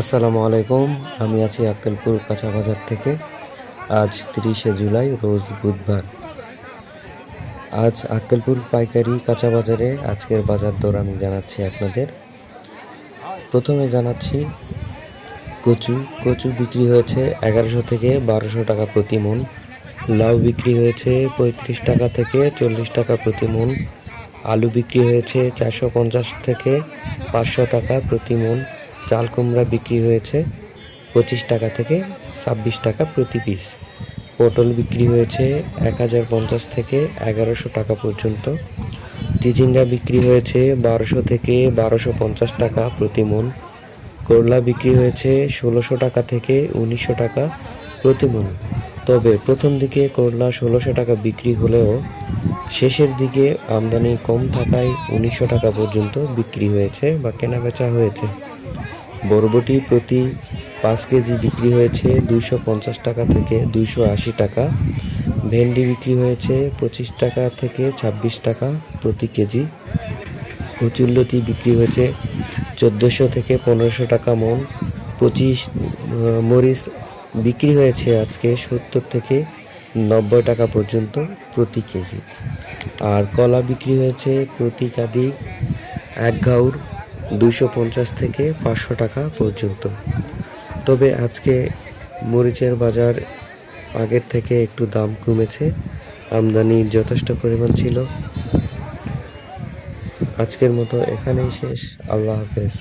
আসসালামু আলাইকুম। আমি আছি আক্কেলপুর কাঁচা বাজার থেকে। আজ তিরিশে জুলাই, রোজ বুধবার। আজ আক্কেলপুর পাইকারি কাঁচা বাজারে আজকের বাজার দর আমি জানাচ্ছি আপনাদের। প্রথমে জানাচ্ছি, কচু কচু বিক্রি হয়েছে এগারোশো থেকে বারোশো টাকা প্রতি মন লাউ বিক্রি হয়েছে পঁয়ত্রিশ টাকা থেকে চল্লিশ টাকা প্রতি মন আলু বিক্রি হয়েছে চারশো পঞ্চাশ থেকে পাঁচশো টাকা প্রতি মন চাল কুমড়া বিক্রি হয়েছে পঁচিশ টাকা থেকে ছাব্বিশ টাকা প্রতি পিস। পটল বিক্রি হয়েছে এক হাজার পঞ্চাশ থেকে এগারোশো টাকা পর্যন্ত। চিচিঙ্গা বিক্রি হয়েছে বারোশো থেকে বারোশো পঞ্চাশ টাকা প্রতি মন। করলা বিক্রি হয়েছে ষোলোশো টাকা থেকে উনিশশো টাকা প্রতি মন। তবে প্রথম দিকে করলা ষোলোশো টাকা বিক্রি হলেও শেষের দিকে আমদানি কম থাকায় উনিশশো টাকা পর্যন্ত বিক্রি হয়েছে বা কেনাবেচা হয়েছে। বরবটি প্রতি পাঁচ কেজি বিক্রি হয়েছে দুইশো পঞ্চাশ টাকা থেকে দুইশো আশি টাকা। ভেন্ডি বিক্রি হয়েছে পঁচিশ টাকা থেকে ছাব্বিশ টাকা প্রতি কেজি। কচুল্লতি বিক্রি হয়েছে চোদ্দোশো থেকে পনেরোশো টাকা মন। পঁচিশ মরিচ বিক্রি হয়েছে আজকে সত্তর থেকে নব্বই টাকা পর্যন্ত প্রতি কেজি। আর কলা বিক্রি হয়েছে প্রতি কাদি এক ঘাউর দুইশো পঞ্চাশ থেকে পাঁচশো টাকা পর্যন্ত। তবে আজকে মরিচের বাজার আগের থেকে একটু দাম কমেছে, আমদানি যথেষ্ট পরিমাণ ছিল। আজকের মতো এখানেই শেষ। আল্লাহ হাফেজ।